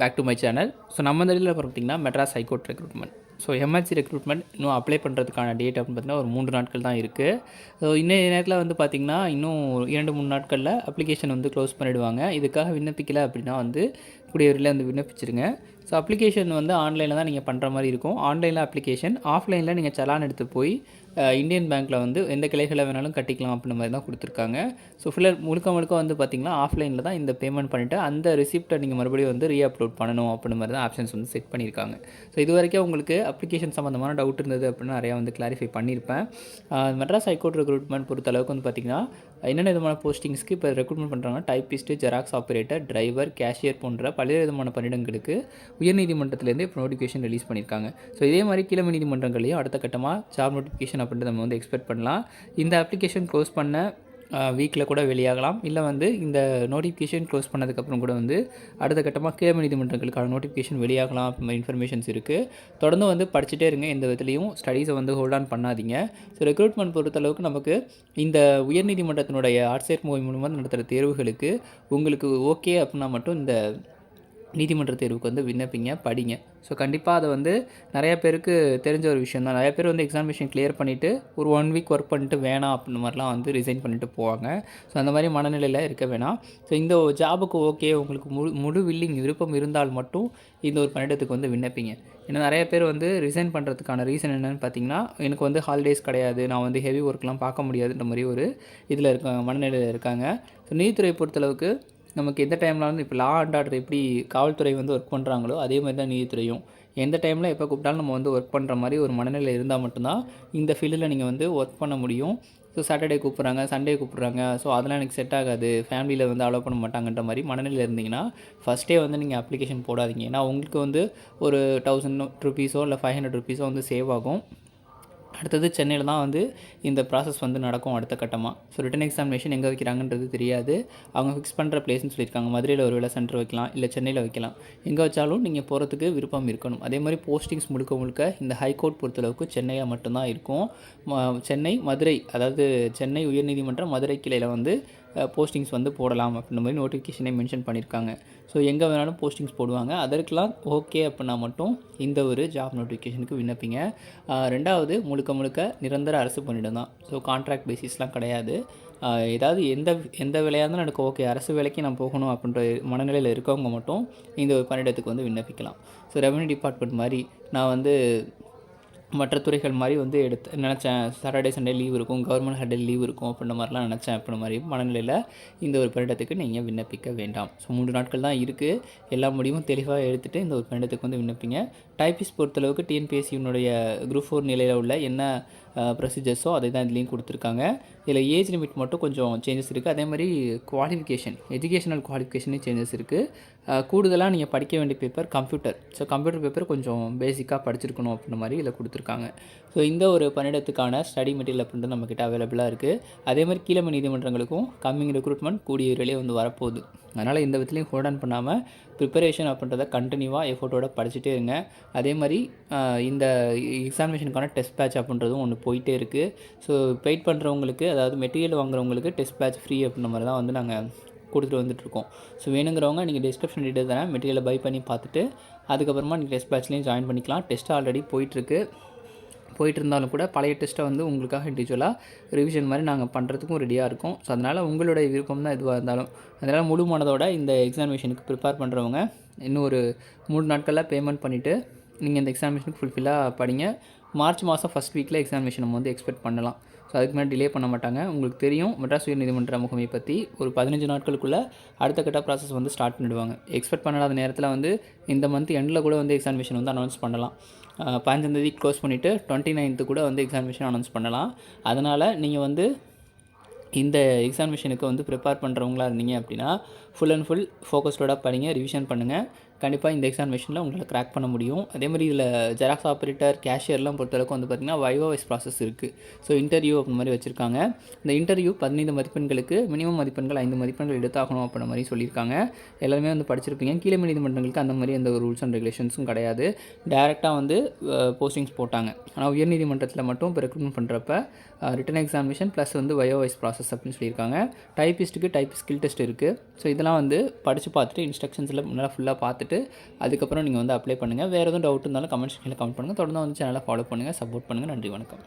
Back to my channel so நம்ம இந்த இதில் பார்த்தீங்கன்னா Madras high court recruitment so MLC recruitment இன்னும் அப்ளை பண்ணுறதுக்கான டேட் அப்படின்னு பார்த்தீங்கன்னா ஒரு மூன்று நாட்கள் தான் இருக்குது ஸோ இன்னைய நேரத்தில் வந்து பார்த்திங்கன்னா இன்னும் இரண்டு மூணு நாட்களில் அப்ளிகேஷன் வந்து க்ளோஸ் பண்ணிவிடுவாங்க இதுக்காக விண்ணப்பிக்கலை அப்படின்னா வந்து கூடியவரில் வந்து விண்ணப்பிச்சிருங்க. ஸோ அப்ளிகேஷன் வந்து ஆன்லைனில் தான் நீங்கள் பண்ணுற மாதிரி இருக்கும். ஆன்லைனில் அப்ளிகேஷன் ஆஃப்லைனில் நீங்கள் சலான் எடுத்து போய் இந்தியன் பேங்க்கில் வந்து எந்த கிளைகளை வேணாலும் கட்டிக்கலாம் அப்படின்ற மாதிரி தான் கொடுத்துருக்காங்க. ஸோ ஃபுல்லாக முழுக்க முழுக்க வந்து பார்த்திங்கன்னா ஆஃப்லைனில் தான் இந்த பேமெண்ட் பண்ணிவிட்டு அந்த ரிசிப்ட்டை நீங்கள் மறுபடியும் வந்து ரீ அப்லோட் பண்ணணும் அப்படின்ற மாதிரி தான் ஆப்ஷன்ஸ் வந்து செட் பண்ணியிருக்காங்க. ஸோ இது வரைக்கும் உங்களுக்கு அப்ளிகேஷன் சம்மந்தமான டவுட் இருந்தது அப்படின்னு நிறையா வந்து கிளாரிஃபை பண்ணியிருப்பேன். மெட்ராஸ் ஹைகோர்ட் ரெக்ரூட்மெண்ட் பொறுத்த அளவுக்கு வந்து பார்த்திங்கன்னா என்னென்ன விதமான போஸ்டிங்ஸ்க்கு இப்போ ரெக்ரூட்மெண்ட் பண்ணுறாங்க typist xerox operator driver cashier போன்ற பல்வேறு விதமான பணியிடங்களுக்கு உயர்நீதிமன்றத்திலேருந்து இப்போ நோட்டிஃபிகேஷன் ரிலீஸ் பண்ணியிருக்காங்க. ஸோ இதே மாதிரி கீழமை நீதிமன்றங்களையும் அடுத்த கட்டமாக ஜாப் நோட்டிஃபிகேஷன் அப்படின்றத நம்ம வந்து எக்ஸ்பெக்ட் பண்ணலாம். இந்த அப்ளிகேஷன் க்ளோஸ் பண்ண வீக்கில் கூட வெளியாகலாம். இல்லை வந்து இந்த நோட்டிஃபிகேஷன் க்ளோஸ் பண்ணதுக்கப்புறம் கூட வந்து அடுத்த கட்டமாக கீழ நீதிமன்றங்களுக்கான நோட்டிஃபிகேஷன் வெளியாகலாம் அப்படின்ற இன்ஃபர்மேஷன்ஸ் இருக்குது தொடர்ந்து வந்து படிச்சுட்டே இருங்க. எந்த விதத்துலையும் ஸ்டடீஸை வந்து ஹோல்ட் ஆன் பண்ணாதீங்க. ஸோ ரெக்ரூட்மெண்ட் பொறுத்தளவுக்கு நமக்கு இந்த உயர்நீதிமன்றத்தினுடைய ஆட்சேர் மூவி மூலமாக நடத்துகிற தேர்வுகளுக்கு உங்களுக்கு ஓகே அப்படின்னா மட்டும் இந்த நீதிமன்ற தேர்வுக்கு வந்து விண்ணப்பிங்க படிங்க. ஸோ கண்டிப்பாக அதை வந்து நிறையா பேருக்கு தெரிஞ்ச ஒரு விஷயம் தான். நிறைய பேர் வந்து எக்ஸாமினேஷன் கிளியர் பண்ணிவிட்டு ஒரு ஒன் வீக் ஒர்க் பண்ணிட்டு வேணாம் அப்படின்ற மாதிரிலாம் வந்து ரிசைன் பண்ணிட்டு போவாங்க. ஸோ அந்த மாதிரி மனநிலையில் இருக்க வேணாம். ஸோ இந்த ஜாபுக்கு ஓகே உங்களுக்கு முழு முழு வில்லிங் விருப்பம் இருந்தால் மட்டும் இந்த ஒரு பணியிடத்துக்கு வந்து விண்ணப்பிங்க. ஏன்னா நிறைய பேர் வந்து ரிசைன் பண்ணுறதுக்கான ரீசன் என்னென்னு பார்த்தீங்கன்னா எனக்கு வந்து ஹாலிடேஸ் கிடையாது. நான் வந்து ஹெவி ஒர்க்லாம் பார்க்க முடியாதுன்ற மாதிரி ஒரு இதில் இருக்க மனநிலையில் இருக்காங்க. ஸோ நீதித்துறை பொறுத்தளவுக்கு நமக்கு எந்த டைமில் வந்து இப்போ லா அண்ட் ஆர்டர் எப்படி காவல்துறை வந்து ஒர்க் பண்ணுறாங்களோ அதே மாதிரி தான் நீதித்துறையும். எந்த டைமில் எப்போ கூப்பிட்டாலும் நம்ம வந்து ஒர்க் பண்ணுற மாதிரி ஒரு மனநிலை இருந்தால் மட்டும்தான் இந்த ஃபீல்டில் நீங்கள் வந்து ஒர்க் பண்ண முடியும். ஸோ சாட்டர்டே கூப்பிட்றாங்க சண்டே கூப்பிட்றாங்க. ஸோ அதெல்லாம் எனக்கு செட் ஆகாது. ஃபேமிலியில் வந்து அலோவ் பண்ண மாட்டாங்கன்ற மாதிரி மனநிலையில் இருந்தீங்கன்னா ஃபஸ்ட்டே வந்து நீங்கள் அப்ளிகேஷன் போடாதீங்க. ஏன்னா உங்களுக்கு வந்து ஒரு தௌசண்ட் ருபீஸோ இல்லை ஃபைவ் ஹண்ட்ரட் ருபீஸோ வந்து சேவ் ஆகும். அடுத்தது சென்னையில் தான் வந்து இந்த ப்ராசஸ் வந்து நடக்கும் அடுத்த கட்டமாக ஸோ ரிட்டன் எக்ஸாமினேஷன் எங்கே வைக்கிறாங்கன்றது தெரியாது. அவங்க ஃபிக்ஸ் பண்ணுற பிளேஸ்னு சொல்லியிருக்காங்க. மதுரையில் ஒரு வேளை சென்டர் வைக்கலாம் இல்லை சென்னையில் வைக்கலாம். எங்கே வச்சாலும் நீங்கள் போகிறதுக்கு விருப்பம் இருக்கணும். அதே மாதிரி போஸ்டிங்ஸ் முழுக்க முழுக்க இந்த ஹைகோர்ட் பொறுத்தளவுக்கு சென்னையில் மட்டும்தான் இருக்கும். ம- சென்னை மதுரை அதாவது சென்னை உயர்நீதிமன்றம் மதுரை கிளையில் வந்து போஸ்டிங்ஸ் வந்து போடலாம் அப்படின்ற மாதிரி நோட்டிஃபிகேஷனே மென்ஷன் பண்ணியிருக்காங்க ஸோ எங்கே வேணாலும் போஸ்டிங்ஸ் போடுவாங்க. அதற்கெலாம் ஓகே அப்படின்னா மட்டும் இந்த ஒரு ஜாப் நோட்டிஃபிகேஷனுக்கு விண்ணப்பிங்க. ரெண்டாவது முழுக்க முழுக்க நிரந்தர அரசு பணியிடம் தான். ஸோ கான்ட்ராக்ட் பேசிஸ்லாம் கிடையாது. ஏதாவது எந்த எந்த வேலையாக இருந்தாலும் எனக்கு ஓகே அரசு வேலைக்கு நான் போகணும் அப்படின்ற மனநிலையில் இருக்கவங்க மட்டும் இந்த ஒரு பணியிடத்துக்கு வந்து விண்ணப்பிக்கலாம். ஸோ ரெவன்யூ டிபார்ட்மெண்ட் மாதிரி நான் வந்து மற்ற துறைகள் மாதிரி வந்து எடுத்து நினச்சேன் சாட்டர்டே சண்டே லீவ் இருக்கும் கவர்மெண்ட் ஹாலிடே லீவ் இருக்கும் அப்படின்ற மாதிரிலாம் நினச்சேன் அப்படின்ற மாதிரி மனநிலையில் இந்த ஒரு பணியிடத்துக்கு நீங்கள் விண்ணப்பிக்க வேண்டாம். ஸோ மூன்று நாட்கள் தான் இருக்குது எல்லா முடிவும் தெளிவாக எடுத்துகிட்டு இந்த ஒரு பணியிடத்துக்கு வந்து விண்ணப்பிங்க. டைபிஸ் பொறுத்தளவுக்கு டிஎன்பிஎஸ்சியினுடைய குரூப் ஃபோர் நிலையில் உள்ள என்ன ப்ரொசீஜர்ஸோ அதை தான் இதுலேயும் கொடுத்துருக்காங்க. இதில் ஏஜ் லிமிட் மட்டும் கொஞ்சம் சேஞ்சஸ் இருக்குது அதே மாதிரி குவாலிஃபிகேஷன் எஜுகேஷனல் குவாலிஃபிகேஷனே சேஞ்சஸ் இருக்குது கூடுதலாக நீங்கள் படிக்க வேண்டிய paper computer so computer paper கொஞ்சம் பேசிக்காக படிச்சிருக்கணும் அப்படின்ற மாதிரி இதில் கொடுத்துருக்காங்க. ஸோ இந்த ஒரு பணியிடத்துக்கான ஸ்டடி மெட்டீரியல் அப்படின்றது நம்மக்கிட்ட அவைலபிளாக இருக்குது அதே மாதிரி கீழமை நீதிமன்றங்களுக்கும் கம்மிங் ரெக்ரூட்மெண்ட் கூடிய விரைவிலே வந்து வரப்போகுது. அதனால் இந்த விதத்துலையும் ஹோல்ட் ஆன் பண்ணாமல் ப்ரிப்பரேஷன் அப்படின்றத கண்டினியூவாக எஃபோர்ட்டோட படிச்சுட்டே இருங்க. அதே மாதிரி இந்த எக்ஸாமினேஷனுக்கான டெஸ்ட் பேட்ச் அப்படின்றதும் ஒன்று போயிட்டே இருக்குது ஸோ வெயிட் பண்ணுறவங்களுக்கு அதாவது மெட்டீரியல் வாங்குறவங்களுக்கு டெஸ்ட் பேட்ச் ஃப்ரீ அப்படின்ற மாதிரி தான் வந்து நாங்கள் கொடுத்துட்டு வந்துட்டுருக்கோம். ஸோ வேணுங்கிறவங்க நீங்கள் டிஸ்கிரிப்ஷன் டீட்டெயில் தரேன். மெட்டீரியலை பை பண்ணி பார்த்துட்டு அதுக்கப்புறமா நீங்கள் டெஸ்ட் பேட்ச்லேயும் ஜாயின் பண்ணிக்கலாம். டெஸ்ட் ஆல்ரெடி போயிட்டுருக்கு. போயிட்டு இருந்தாலும் கூட பழைய டெஸ்ட்டை வந்து உங்களுக்காக இண்டிவிஜுவலாக ரிவிஷன் மாதிரி நாங்கள் பண்ணுறதுக்கும் ரெடியாக இருக்கும். ஸோ அதனால் உங்களுடைய விருப்பம் தான் எதுவாக இருந்தாலும். அதனால் முழு மனதோட இந்த எக்ஸாமினேஷனுக்கு ப்ரிப்பேர் பண்ணுறவங்க இன்னும் ஒரு மூணு நாட்களில் பேமெண்ட் பண்ணிவிட்டு நீங்கள் இந்த எக்ஸாமினேஷனுக்கு ஃபுல்ஃபில்லாக படிங்க. மார்ச் மாதம் ஃபஸ்ட் வீக்கில் எக்ஸாமினேஷன் நம்ம வந்து எக்ஸ்பெக்ட் பண்ணலாம். ஸோ அதுக்கு முன்னாடி டிலே பண்ண மாட்டாங்க. உங்களுக்கு தெரியும் மெட்ராஸ் உயர்நீதிமன்ற முகமை பற்றி ஒரு பதினஞ்சு நாட்களுக்குள்ளே அடுத்த கட்ட ப்ராசஸ் வந்து ஸ்டார்ட் பண்ணிடுவாங்க. எக்ஸ்பெக்ட் பண்ணாத நேரத்தில் வந்து இந்த மந்த் எண்டில் கூட வந்து எக்ஸாமினேஷன் வந்து அனௌன்ஸ் பண்ணலாம். பதினஞ்சாந்தேதி க்ளோஸ் பண்ணிவிட்டு டுவெண்ட்டி நைன்த்து கூட வந்து எக்ஸாமினேஷன் அனௌன்ஸ் பண்ணலாம். அதனால் நீங்கள் வந்து இந்த எக்ஸாமினேஷனுக்கு வந்து ப்ரிப்பேர் பண்ணுறவங்களா இருந்தீங்க அப்படின்னா ஃபுல் அண்ட் ஃபுல் ஃபோக்கஸ்டோட படிங்க ரிவிஷன் பண்ணுங்கள் கண்டிப்பாக இந்த எக்ஸாமினேஷனில் உங்களால் கிராக் பண்ண முடியும். அதே மாதிரி இதில் ஜெராக்ஸ் ஆப்ரேட்டர் கேஷியர்லாம் பொறுத்தளவுக்கு வந்து பார்த்திங்கன்னா வைவோவைஸ் ப்ராசஸ் இருக்குது ஸோ இன்டர்வியூ அப்படி மாதிரி வச்சுருக்காங்க. இந்த இன்டர்வியூ பதினைந்து மதிப்பெண்களுக்கு மினிமம் மதிப்பெண்கள் ஐந்து மதிப்பெண்கள் எடுத்தாகணும் அப்படின்ற மாதிரி சொல்லியிருக்காங்க. எல்லாருமே வந்து படிச்சிருப்பீங்க. கீழே நீதிமன்றங்களுக்கு அந்த மாதிரி எந்த ஒரு ரூல்ஸ் அண்ட் ரெகுலேஷன்ஸும் கிடையாது. டேரெக்டாக வந்து போஸ்டிங்ஸ் போட்டாங்க. ஆனால் உயர்நீதிமன்றத்தில் மட்டும் இப்போ ரெக்ரூட்மெண்ட் பண்ணுறப்ப ரிட்டன் எக்ஸாமினேஷன் ப்ளஸ் வந்து வயோவைஸ் ப்ராசஸ் அப்படின்னு சொல்லியிருக்காங்க. டைப்பிஸ்ட்டுக்கு டைப் ஸ்கில் டெஸ்ட் இருக்குது ஸோ இதெல்லாம் வந்து படித்து பார்த்துட்டு இன்ஸ்ட்ரக்ஷன்ஸில் முன்னால் ஃபுல்லாக பார்த்துட்டு பார்த்துட்டு அதுக்கப்புறம் நீங்கள் வந்து அப்ளை பண்ணுங்கள் வேறு எதுவும் டவுட் இருந்தாலும் கமெண்ட் செக்ஷனில் கமெண்ட் பண்ணுங்கள் தொடர்ந்து வந்து சேனலை ஃபாலோ பண்ணுங்கள் சப்போர்ட் பண்ணுங்கள் நன்றி வணக்கம்.